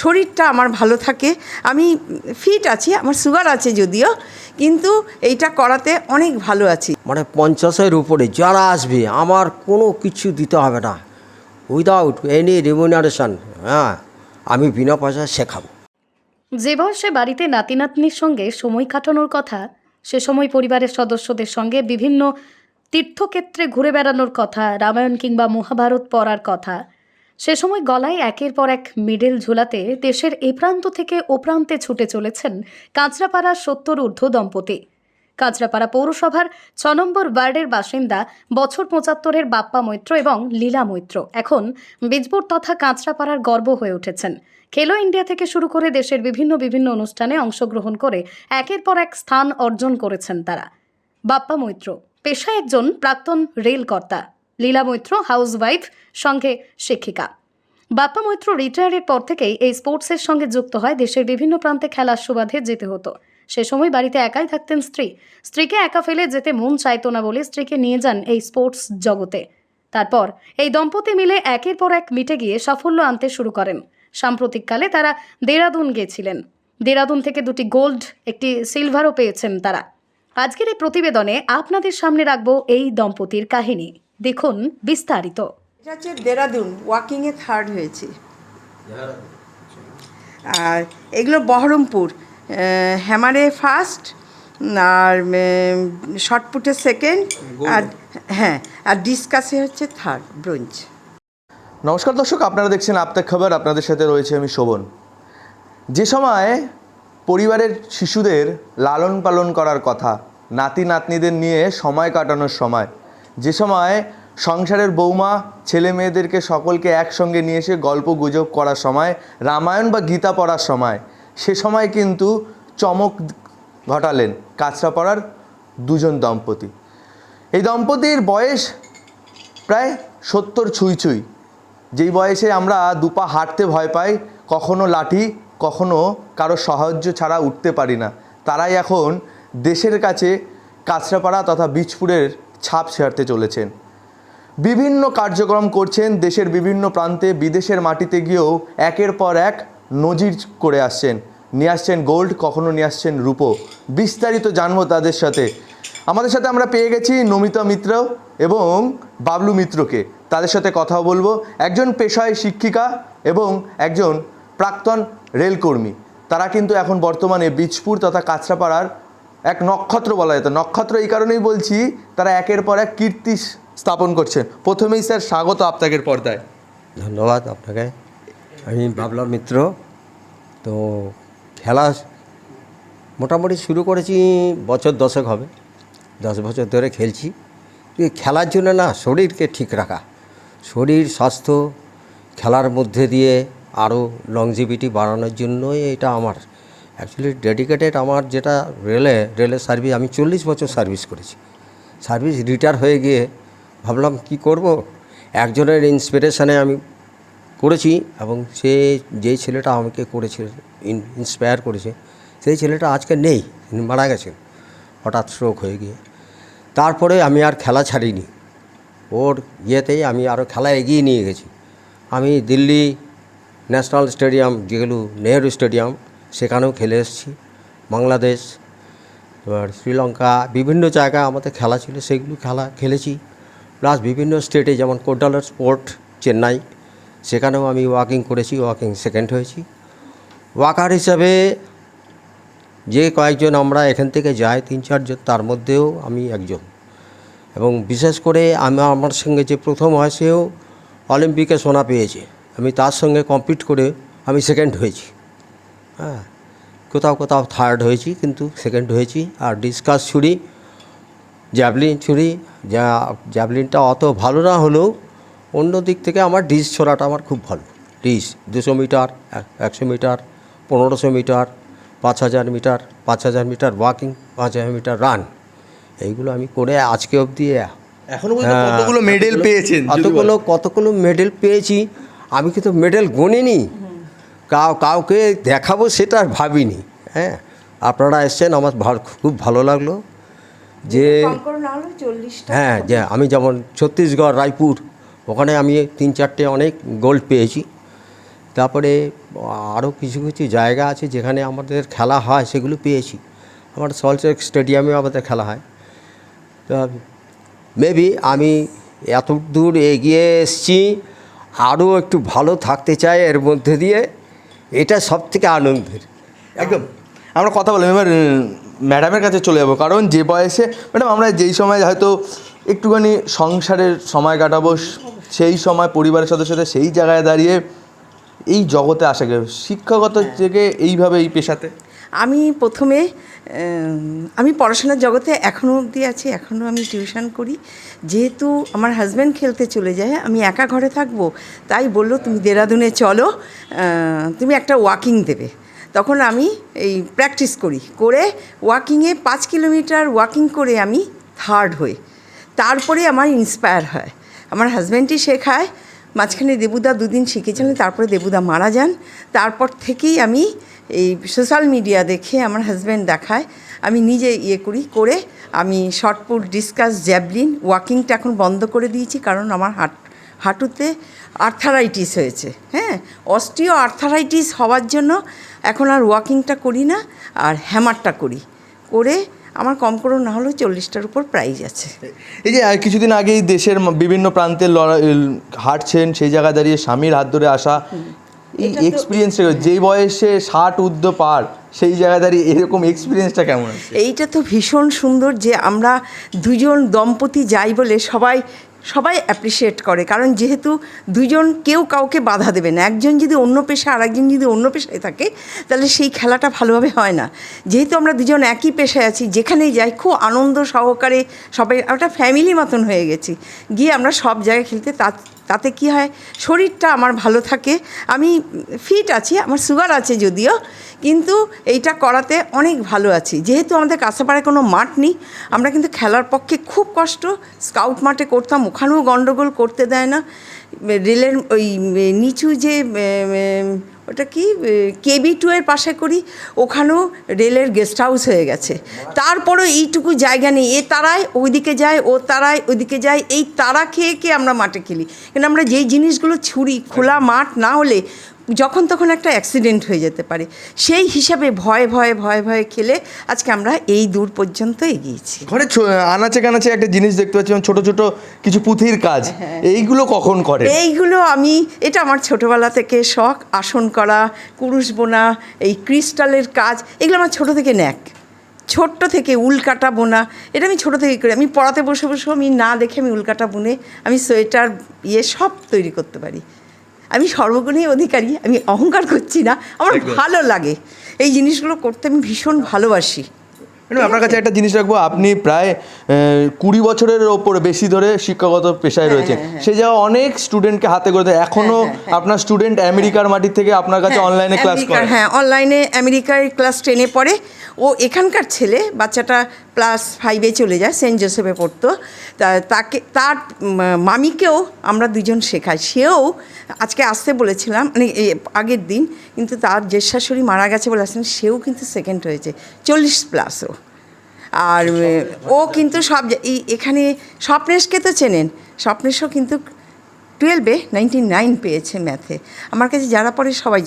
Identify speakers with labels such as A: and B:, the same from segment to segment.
A: শরীরটা আমার ভালো থাকে আমি ফিট আছি আমার সুগার আছে যদিও কিন্তু এইটা করাতে অনেক ভালো আছি।
B: মানে পঞ্চাশের উপরে যারা আসবে আমার কোনো কিছু দিতে হবে না। উইদাউট এনি রিমুনারেশন হ্যাঁ আমি বিনা পয়সায় শেখাবো
C: যে বয়সে বাড়িতে নাতি নাতনির সঙ্গে সময় কাটানোর কথা সে সময় পরিবারের সদস্যদের সঙ্গে বিভিন্ন তীর্থক্ষেত্রে ঘুরে বেড়ানোর কথা রামায়ণ কিংবা মহাভারত পড়ার কথা সে সময় গলায় একের পর এক মেডেল ঝোলাতে দেশের এ প্রান্ত থেকে ও প্রান্তে ছুটে চলেছেন কাঁচরাপাড়ার সত্তর ঊর্ধ্ব দম্পতি। কাঁচরাপাড়া পৌরসভার ছ নম্বর ওয়ার্ডের বাসিন্দা বছর পঁচাত্তরের বাপ্পা মৈত্র এবং লীলা মৈত্র এখন বীজপুর তথা কাঁচরাপাড়ার গর্ব হয়ে উঠেছেন। খেলো ইন্ডিয়া থেকে শুরু করে দেশের বিভিন্ন বিভিন্ন অনুষ্ঠানে অংশগ্রহণ করে একের পর এক স্থান অর্জন করেছেন তারা। বাপ্পা মৈত্র, পেশায় একজন প্রাক্তন রেলকর্তা। লীলা মৈত্র, হাউসওয়াইফ, সঙ্গে শিক্ষিকা। বাপ্পা মৈত্র রিটায়ারের পর থেকেই এই স্পোর্টসের সঙ্গে যুক্ত হয় দেশের বিভিন্ন প্রান্তে খেলার সুবাদে যেতে হতো। সে সময় বাড়িতে একাই থাকতেন স্ত্রী। স্ত্রীকে একা ফেলে যেতে মন চাইতো না বলে স্ত্রীকে নিয়ে যান এই স্পোর্টস জগতে। তারপর এই দম্পতি মিলে একের পর এক মিটে গিয়ে সাফল্য আনতে শুরু করেন। সাম্প্রতিককালে তারা দেরাদুন গিয়েছিলেন দেরাদুন থেকে দুটি গোল্ড, একটি সিলভারও পেয়েছেন তারা। আজকের এই প্রতিবেদনে আপনাদের সামনে রাখব এই দম্পতির কাহিনী। দেখুন বিস্তারিত।
A: এটা হচ্ছে দেরাদুন ওয়াকিংয়ে থার্ড হয়েছে। আর এগুলো বহরমপুর হ্যামারে ফার্স্ট আর শর্টপুটে সেকেন্ড আর হ্যাঁ আর ডিসকাসে হচ্ছে থার্ড ব্রোঞ্জ
D: নমস্কার দর্শক আপনারা দেখছেন আপনার খবর আপনাদের সাথে রয়েছে আমি শোভন। যে সময় পরিবারের শিশুদের লালন পালন করার কথা নাতি নাতনিদের নিয়ে সময় কাটানোর সময় যে সময় সংসারের বৌমা ছেলে মেয়েদেরকে সকলকে একসঙ্গে নিয়ে এসে গল্প গুজব করার সময়, রামায়ণ বা গীতা পড়ার সময়, সে সময় কিন্তু চমক ঘটালেন কাঁচরাপাড়ার দুজন দম্পতি। এই দম্পতির বয়স প্রায় সত্তর ছুঁই ছুঁই। যেই বয়সে আমরা দুপা হাঁটতে ভয় পাই, কখনো লাঠি, কখনো কারও সাহায্য ছাড়া উঠতে পারি না। তারাই এখন দেশের কাছে কাঁচরাপাড়া তথা বীজপুরের ছাপ ছেড়তে চলেছেন। বিভিন্ন কার্যক্রম করছেন দেশের বিভিন্ন প্রান্তে, বিদেশের মাটিতে গিয়েও একের পর এক নজির করে আসছেন। নিয়ে আসছেন গোল্ড, কখনো নিয়ে আসছেন রূপো। বিস্তারিত জানব তাদের সাথে। আমাদের সাথে আমরা পেয়ে গেছি নমিতা মিত্র এবং বাবলু মিত্রকে। তাদের সাথে কথা বলব। একজন পেশায় শিক্ষিকা এবং একজন প্রাক্তন রেলকর্মী। তারা কিন্তু এখন বর্তমানে বীজপুর তথা কাঁচরাপাড়ার এক নক্ষত্র বলা যেত। নক্ষত্র এই কারণেই বলছি, তারা একের পর এক কীর্তি স্থাপন করছেন প্রথমেই স্যার স্বাগত আপনাদের পর্দায়।
B: ধন্যবাদ আপনাকে। আমি বাবলা মিত্র। তো খেলা মোটামুটি শুরু করেছি, বছর দশেক হবে। দশ বছর ধরে খেলছি। খেলার জন্য না, শরীরকে ঠিক রাখা। শরীর, স্বাস্থ্য, খেলার মধ্যে দিয়ে আরও লংজিভিটি বাড়ানোর জন্যই এটা আমার অ্যাকচুয়ালি ডেডিকেটেড আমার যেটা রেলে রেলের সার্ভিস আমি চল্লিশ বছর সার্ভিস করেছি। সার্ভিস রিটায়ার হয়ে গিয়ে ভাবলাম কি করব? একজনের ইন্সপিরেশনে আমি করেছি এবং সে যেই ছেলেটা আমাকে করেছে ইন্সপায়ার করেছে, সেই ছেলেটা আজকে নেই, মারা গেছেন, হঠাৎ স্ট্রোক হয়ে গিয়ে। তারপরে আমি আর খেলা ছাড়িনি। ওর ইয়েতেই আমি আরও খেলা এগিয়ে নিয়ে গেছি। আমি দিল্লি ন্যাশনাল স্টেডিয়াম, যেগুলো নেহেরু স্টেডিয়াম সেখানেও খেলে এসেছি। বাংলাদেশ, এবার শ্রীলঙ্কা, বিভিন্ন জায়গায় আমাদের খেলা ছিল, সেগুলো খেলা খেলেছি। প্লাস বিভিন্ন স্টেটে যেমন কোডালার স্পোর্ট, চেন্নাই, সেখানেও আমি ওয়াকিং করেছি ওয়াকিং সেকেন্ড হয়েছি। ওয়াকার হিসাবে যে কয়েকজন আমরা এখান থেকে যাই, তিন চারজন তার মধ্যেও আমি একজন। এবং বিশেষ করে আমি, আমার সঙ্গে যে প্রথম হয়, সেও অলিম্পিকে সোনা পেয়েছে। আমি তার সঙ্গে কম্পিট করে আমি সেকেন্ড হয়েছি। হ্যাঁ কোথাও কোথাও থার্ড হয়েছি কিন্তু সেকেন্ড হয়েছি। আর ডিসকাস ছুরি জ্যাভলিন ছুরি যা জ্যাভলিনটা অত ভালো না হলেও অন্য দিক থেকে আমার ডিস ছোড়াটা আমার খুব ভালো। ডিস দুশো মিটার একশো মিটার পনেরোশো মিটার পাঁচ হাজার মিটার পাঁচ হাজার মিটার ওয়াকিং পাঁচ হাজার মিটার রান এইগুলো আমি করে আজকে অবধি
D: এখনও পর্যন্ত
B: হ্যাঁ,
D: কতগুলো মেডেল পেয়েছেন
B: কতগুলো কতগুলো মেডেল পেয়েছি। আমি কিন্তু মেডেল গণিনি। কাউ কাউকে দেখাবো সেটা আর ভাবিনি হ্যাঁ? আপনারা এসছেন আমার খুব ভালো লাগল যে হ্যাঁ যে আমি যেমন ছত্তিশগড় রায়পুর ওখানে আমি তিন চারটে অনেক গোল্ড পেয়েছি। তারপরে আরও কিছু কিছু জায়গা আছে যেখানে আমাদের খেলা হয় সেগুলো পেয়েছি। আমার সল্টলেক স্টেডিয়ামে আমাদের খেলা হয়। তো মেবি আমি এত দূর এগিয়ে এসছি আরও একটু ভালো থাকতে চাই এর মধ্যে দিয়ে। এটা সব থেকে আনন্দের।
D: একদম। আমরা কথা বললাম এবার ম্যাডামের কাছে চলে যাব কারণ যে বয়সে ম্যাডাম আমরা যেই সময় হয়তো একটুখানি সংসারের সময় কাটাবো সেই সময় পরিবারের সদস্যদের সেই জায়গায় দাঁড়িয়ে এই জগতে আসা গেল। শিক্ষাগত থেকে এইভাবে এই পেশাতে?
A: আমি প্রথমে আমি পড়াশোনার জগতে এখনও অবধি আছি এখনও আমি টিউশন করি। যেহেতু আমার হাজব্যান্ড খেলতে চলে যায়, আমি একা ঘরে থাকব, তাই বলল, তুমি দেরাদুনে চলো তুমি একটা ওয়াকিং দেবে। তখন আমি এই প্র্যাকটিস করি, করে ওয়াকিংয়ে পাঁচ কিলোমিটার ওয়াকিং করে আমি থার্ড হই। তারপরে আমার ইন্সপায়ার হয়। আমার হাজব্যান্ডই শেখায়, মাঝখানে দেবুদা দুদিন শিখেছিলেন, তারপরে দেবুদা মারা যান। তারপর থেকেই আমি এই সোশ্যাল মিডিয়া দেখে আমার হাজব্যান্ড দেখায়। আমি নিজে ইয়ে করি করে আমি শর্টপুট ডিসকাস জ্যাভলিন ওয়াকিংটা এখন বন্ধ করে দিয়েছি কারণ আমার হাট হাঁটুতে আর্থারাইটিস হয়েছে। হ্যাঁ অস্টিও আর্থারাইটিস হওয়ার জন্য এখন আর ওয়াকিংটা করি না আর হ্যামারটা করি। করে আমার কম করে না হলেও চল্লিশটার উপর প্রাইজ আছে।
D: এই যে কিছুদিন আগেই দেশের বিভিন্ন প্রান্তে লড়াই হাঁটছেন সেই জায়গায় দাঁড়িয়ে স্বামীর হাত ধরে আসা এই
A: এটা তো-
D: এক্সপিরিয়েন্স যেই বয়সে ষাট ঊর্ধ্ব পার সেই জায়গায় দাঁড়িয়ে এরকম এক্সপিরিয়েন্সটা কেমন
A: এইটা তো ভীষণ সুন্দর যে আমরা দুজন দম্পতি যাই বলে সবাই সবাই অ্যাপ্রিসিয়েট করে। কারণ যেহেতু দুজন কেউ কাউকে বাধা দেবে না। একজন যদি অন্য পেশা আর একজন যদি অন্য পেশায় থাকে তাহলে সেই খেলাটা ভালোভাবে হয় না। যেহেতু আমরা দুজন একই পেশায় আছি যেখানেই যাই খুব আনন্দ সহকারে সবাই একটা ফ্যামিলি মতন হয়ে গেছি। গিয়ে আমরা সব জায়গায় খেলতে তা তাতে কি হয়? শরীরটা আমার ভালো থাকে, আমি ফিট আছি, আমার সুগার আছে যদিও, কিন্তু এইটা করাতে অনেক ভালো আছি। যেহেতু আমাদের কাছাপাড়ায় কোনো মাঠ নেই, আমরা কিন্তু খেলার পক্ষে খুব কষ্ট। স্কাউট মাঠে করতাম, ওখানেও গণ্ডগোল করতে দেয় না। রেলের ওই, নিচু যে ওটা কি কেবি টু এর পাশে করি, ওখানেও রেলের গেস্ট হাউস হয়ে গেছে। তারপরও এইটুকু জায়গা নেই, এ তারায়, ওইদিকে যায়, ও তারায়, ওইদিকে যায়, এই তারা খেয়ে খেয়ে আমরা মাঠে খেলি। কিন্তু আমরা যেই জিনিসগুলো ছুরি, খোলা মাঠ না হলে যখন তখন একটা অ্যাক্সিডেন্ট হয়ে যেতে পারে। সেই হিসাবে ভয়ে ভয়ে ভয়ে ভয়ে খেলে আজকে আমরা এই দূর পর্যন্ত এগিয়েছি।
D: ঘরে আনাচে কানাচে একটা জিনিস দেখতে পাচ্ছি ছোট ছোট কিছু পুঁথির কাজ। এইগুলো কখন করে
A: এইগুলো আমি এটা আমার ছোটোবেলা থেকে শখ আসন করা কুরুশ বোনা এই ক্রিস্টালের কাজ এগুলো আমার ছোটো থেকে ন্যাক ছোট্ট থেকে উলকাটা বোনা এটা আমি ছোটো থেকে করি। আমি পড়াতে বসে বসে আমি না দেখে আমি উলকাটা বুনে আমি সোয়েটার ইয়ে সব তৈরি করতে পারি। আমি সর্বগুণেই অধিকারী আমি অহংকার করছি না আমার ভালো লাগে। এই জিনিসগুলো করতে আমি ভীষণ ভালোবাসি।
D: আপনার কাছে একটা জিনিস রাখব আপনি প্রায় কুড়ি বছরের ওপর বেশি ধরে শিক্ষাগত পেশায় রয়েছে সে যাওয়া অনেক স্টুডেন্টকে হাতে করে দেয়। এখনও আপনার স্টুডেন্ট আমেরিকার মাটি থেকে আপনার কাছে
A: হ্যাঁ,
D: অনলাইনে ক্লাস করে।
A: হ্যাঁ অনলাইনে আমেরিকায় ক্লাস টেনে পড়ে। ও এখানকার ছেলে বাচ্চাটা ক্লাস ফাইভে চলে যায় সেন্ট জোসেফে পড়তো। তা তাকে তার মামিকেও আমরা দুজন শেখাই। সেও আজকে আসতে বলেছিলাম মানে আগের দিন কিন্তু তার যে শাশুড়ি মারা গেছে বলে আসছেন সেও কিন্তু সেকেন্ড হয়েছে চল্লিশ প্লাসও আর ও কিন্তু সব এই এখানে স্বপ্নেশকে তো চেনেন স্বপ্নেশও কিন্তু টুয়েলভে নাইনটি নাইন পেয়েছে ম্যাথে আমার কাছে যারা পড়ে সবাই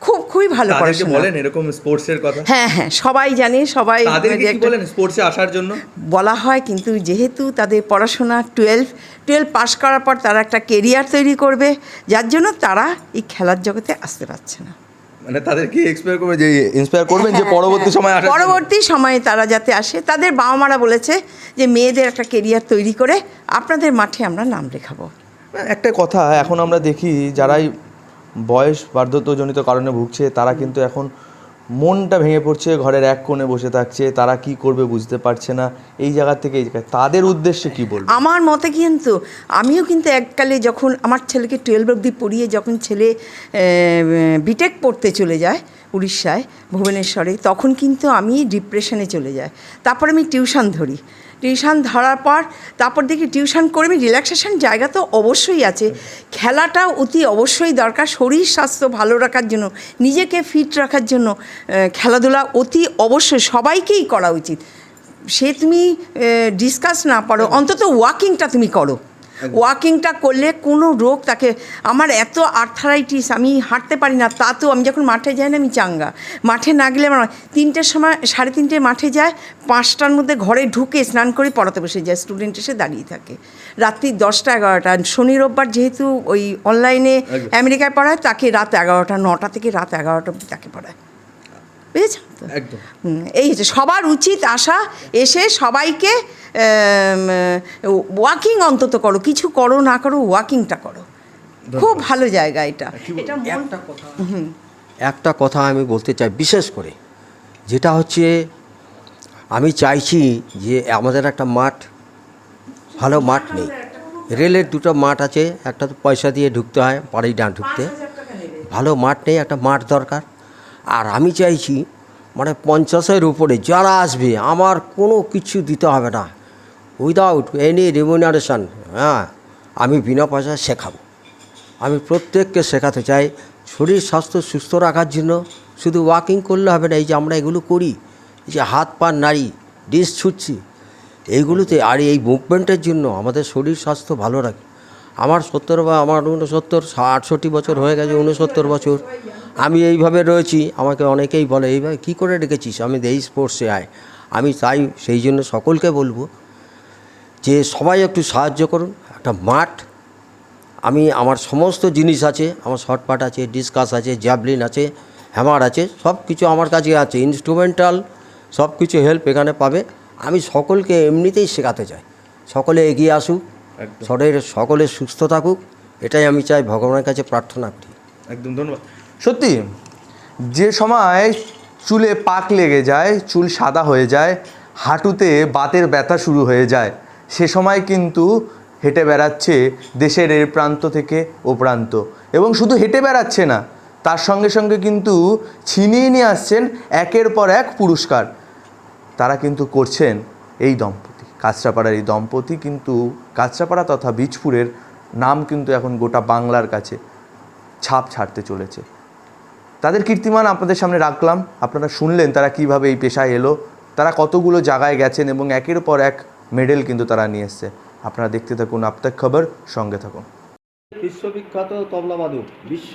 A: খুব খুবই ভালো পড়াশোনা।
D: এরকম স্পোর্টসের কথা?
A: হ্যাঁ হ্যাঁ সবাই জানে সবাই যে একটা-
D: স্পোর্টসে আসার জন্য?
A: বলা হয় কিন্তু যেহেতু তাদের পড়াশোনা টুয়েলভ টুয়েলভ পাশ করার পর তারা একটা কেরিয়ার তৈরি করবে যার জন্য তারা এই খেলার জগতে আসতে পারছে না।
D: মানে তাদের কি এক্সপায়ার করবে যে ইন্সপায়ার করবেন যে
A: হ্যাঁ,
D: পরবর্তী
A: হ্যাঁ।
D: সময়
A: পরবর্তী সময়ে তারা যাতে আসে তাদের বাবা মারা বলেছে যে মেয়েদের একটা কেরিয়ার তৈরি করে আপনাদের মাঠে আমরা নাম লেখাবো।
D: একটা কথা এখন আমরা দেখি যারাই বয়স বার্ধক্যজনিত কারণে ভুগছে, তারা কিন্তু এখন মনটা ভেঙে পড়ছে, ঘরের এক কোণে বসে থাকছে, তারা কি করবে বুঝতে পারছে না। এই জায়গা থেকে এই জায়গায়, তাদের উদ্দেশ্যে কি বলব?
A: আমার মতে কিন্তু, আমিও কিন্তু এককালে যখন আমার ছেলেকে টুয়েলভ অবধি পড়িয়ে যখন ছেলে বিটেক পড়তে চলে যায় উড়িষ্যায়, ভুবনেশ্বরে, তখন কিন্তু আমি ডিপ্রেশনে চলে যাই। তারপর আমি টিউশন ধরি। টিউশন ধরার পর তারপর দেখি টিউশন করবি রিল্যাক্সেশান জায়গা তো অবশ্যই আছে। খেলাটা অতি অবশ্যই দরকার, শরীর স্বাস্থ্য ভালো রাখার জন্য, নিজেকে ফিট রাখার জন্য খেলাধুলা অতি অবশ্যই সবাইকেই করা উচিত। সে তুমি ডিসকাস না পারো, অন্তত ওয়াকিংটা তুমি করো। ওয়াকিংটা করলে কোনো রোগ তাকে আমার এত আর্থারাইটিস আমি হাঁটতে পারি না তাতেও আমি যখন মাঠে যাই না আমি চাঙ্গা। মাঠে না গেলে আমার তিনটের সময় সাড়ে তিনটে মাঠে যায় পাঁচটার মধ্যে ঘরে ঢুকে স্নান করে পড়াতে বসে যায় স্টুডেন্ট এসে দাঁড়িয়ে থাকে। রাত্রি দশটা এগারোটা শনি রোববার যেহেতু ওই অনলাইনে আমেরিকায় পড়ায় তাকে রাত এগারোটা নটা থেকে রাত এগারোটা অবধি তাকে পড়ায়। বুঝেছেন তো হুম, এই হচ্ছে সবার উচিত আসা এসে সবাইকে ওয়াকিং অন্তত করো কিছু করো না করো ওয়াকিংটা করো। খুব ভালো জায়গা এটা। এটা
B: একটা কথা একটা কথা আমি বলতে চাই বিশেষ করে যেটা হচ্ছে আমি চাইছি যে আমাদের একটা মাঠ ভালো মাঠ নেই। রেলের দুটো মাঠ আছে একটা তো পয়সা দিয়ে ঢুকতে হয় পাড়ি ডাঁ ঢুকতে। ভালো মাঠ নেই একটা মাঠ দরকার। আর আমি চাইছি মানে পঞ্চাশের উপরে যারা আসবে আমার কোনো কিছু দিতে হবে না। উইদাউট এনি রিমুনারেশন হ্যাঁ আমি বিনা পয়সায় শেখাবো। আমি প্রত্যেককে শেখাতে চাই, শরীর, স্বাস্থ্য সুস্থ রাখার জন্য। শুধু ওয়াকিং করলে হবে না, এই যে আমরা এগুলো করি, এই যে হাত, পা, নাড়ি ডিস ছুটছি, এইগুলোতে আর এই মুভমেন্টের জন্য আমাদের শরীর, স্বাস্থ্য ভালো রাখে। আমার সত্তর বা আমার উনসত্তর, আটষট্টি বছর হয়ে গেছে, উনসত্তর বছর। আমি এইভাবে রয়েছি, আমাকে অনেকেই বলে এইভাবে কী করে রেখেছিস আমি এই স্পোর্টসে আয়। আমি তাই সেই জন্য সকলকে বলব যে সবাই একটু সাহায্য করুন একটা মাঠ। আমি আমার সমস্ত জিনিস আছে আমার শর্টপাট আছে ডিসকাস আছে জ্যাভলিন আছে হ্যামার আছে সব কিছু আমার কাছে আছে ইনস্ট্রুমেন্টাল সব কিছু হেল্প এখানে পাবে। আমি সকলকে এমনিতেই শেখাতে চাই। সকলে এগিয়ে আসুক। শরীর সকলে সুস্থ থাকুক এটাই আমি চাই ভগবানের কাছে প্রার্থনা করি।
D: একদম ধন্যবাদ। সত্যি যে সময় চুলে পাক লেগে যায় চুল সাদা হয়ে যায় হাঁটুতে বাতের ব্যথা শুরু হয়ে যায় সে সময় কিন্তু হেঁটে বেড়াচ্ছে দেশের এ প্রান্ত থেকে ও প্রান্ত। এবং শুধু হেঁটে বেড়াচ্ছে না, তার সঙ্গে সঙ্গে কিন্তু ছিনিয়ে নিয়ে আসছেন একের পর এক পুরস্কার। তারা কিন্তু করছেন এই দম্পতি। কাঁচরাপাড়ার এই দম্পতি কিন্তু, কাঁচরাপাড়া তথা বীজপুরের নাম কিন্তু এখন গোটা বাংলার কাছে ছাপ ছাড়তে চলেছে। তাদের কীর্তিমান আপনাদের সামনে রাখলাম। আপনারা শুনলেন তারা কীভাবে এই পেশায় এলো, তারা কতগুলো জায়গায় গেছেন এবং একের পর এক মেডেল কিন্তু তারা নিয়ে এসছে। আপনারা দেখতে থাকুন আপতাক খবর, সঙ্গে থাকুন।
B: বিশ্ববিখ্যাত তবলাবাদক বিশ্ব